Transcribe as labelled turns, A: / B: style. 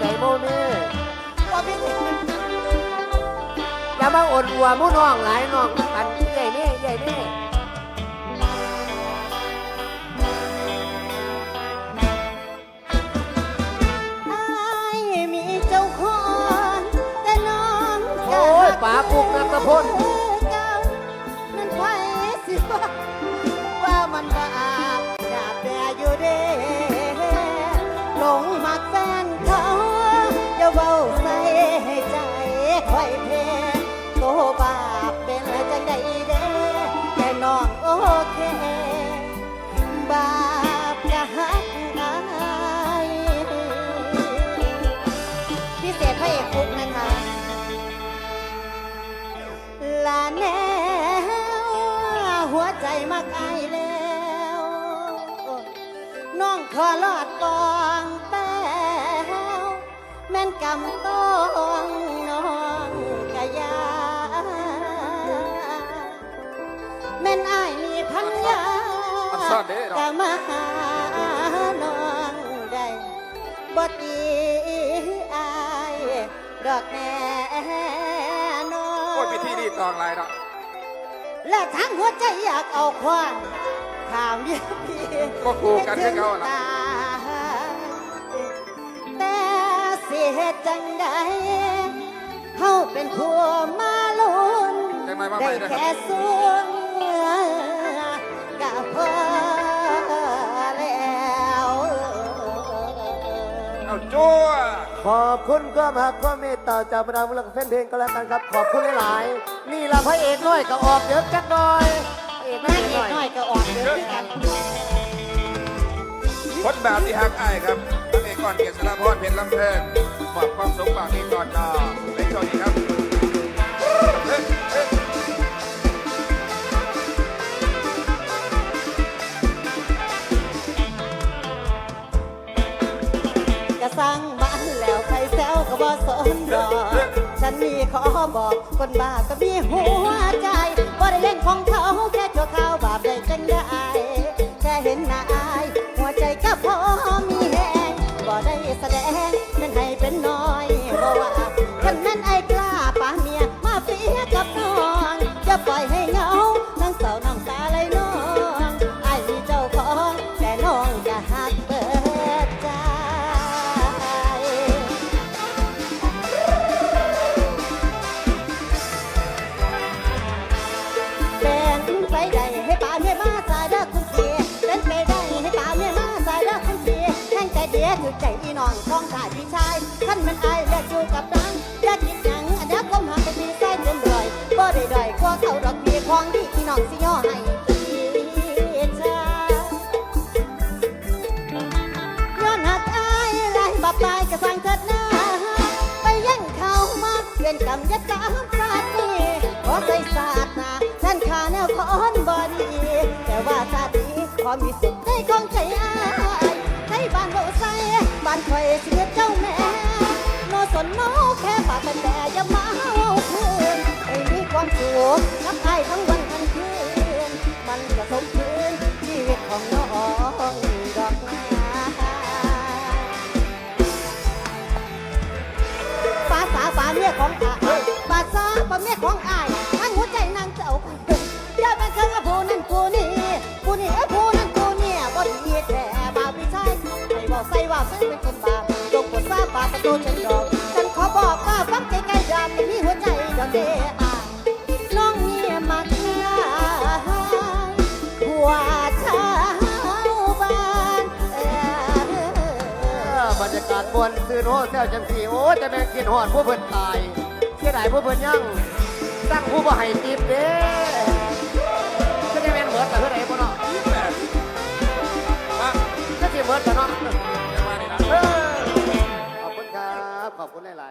A: ไหนโมเม่
B: ว่าพี่สิ
A: อย่ามาอดหัวหมู่น้องหลายน้องกันใหญ่แม่ใหญ่แม่
B: อายมีเจ้าของแต่น้องก็
A: โอ้ยป๋าปุกนักพล
B: เก่า คอยเพโตบาปเป็นจังใดเด้แต่น้องโอเค บาปจะหักอายพิเศษพระเอกฟุกนะคะลาแนวหัวใจมักอายแล้ว น้องขอลอดปองแป้วแม่นกำต้ แม่นอายมีพันยา
C: อันซ่อนเด้เนาะ
B: ก็มาหาน้องได้บ่ตีอายดอกแน่นอน
C: โอ้ยพิธีรีดตองลายเนาะ
B: และทั้งหัวใจอยากเอาควานข่าวเดียวพี่
C: ก็คู่กันคือเขาล่ะ
B: แต่สิเหตุจังใดเฮาเป็นผัวมาลุน
C: จังไหนมาให
B: ได้
C: ม่นะค
B: แค่
C: รับ
B: สวงก็ พอแล้ว
C: เอาจั่ว
A: ขอบคุณความหักความเมตตาจากบรรดาผู้รักแฟนเพลงก็แล้วกันครับ ขอบคุณหลายๆนี่ละพระเอกน้อยก็ออกเยอะจักหน่อยพระเอก
B: นาง
A: น้อย
B: เอก
A: หน่อย
B: น้อยก็ออกเดินกัน
C: คนแบบที่ฮักอ้ายครับนักเอกก่อนเกียรติสารพรเพชรลำเพลิน บ่สน
B: ดอฉันมีขอบอกคนบ้าก็มีหัวใจบ่ได้เล่นของเขาแค่ชั่วคราวบาปได้จังได้ แห่งใจเดียถือใจอีน้องของข้าพี่ชายท่านมันอายเลือกอยู่กับนางอยกกินหยังอันเดียวก้มหาเป็นพี่ใส่เต็มรอยบ่ได้ดอยกว่าเขาดอกเบี้ยของดีอีน้องสิย่อให้พี่ชายย้อนหักอายไรบาปตายก็สั่งเถิดนะไปยังเขามาเวียนกรรมยัดสามชาตินี้ขอใส่ศาสนาท่านขาแนวคอนบอดีแต่ว่าชาตินี้ขอมีสุขได้ของใจอา บ้านคอยเสียเจ้าแม่โนสนโนแค่ปากแต่แต่อย่ามาเอาคืนให้มีความสุขนับไอ้ทั้งวันทั้งคืน มันจะสมคืนชีวิตของน้องดอกนาภาษาป่าเมียของอาภาษาป่าเมียของ บอกใส่ว่าฉันเป็นคนบาปจงกดซาบาปประตูฉันดอกฉันขอบอกว่าฟังใจใกล้ยามไม่มีหัวใจดอกเดอายน้องเนี่ยมักลายหัวชาวบ้านเอ่อ
A: เออบรรยากาศบวนซื้อโน้เซลจังสีโอ้จะแม่งกินหอดผู้เพิ่นตายเสียดายผู้เพิ่นยังตั้งผู้บ่ให้ติบเด้ก็จะแม่นเหมือนกับเพื่อนไหนบ่เนาะ
C: แม่มา
A: ก็สิเหมือนกันเนาะ
C: อย่า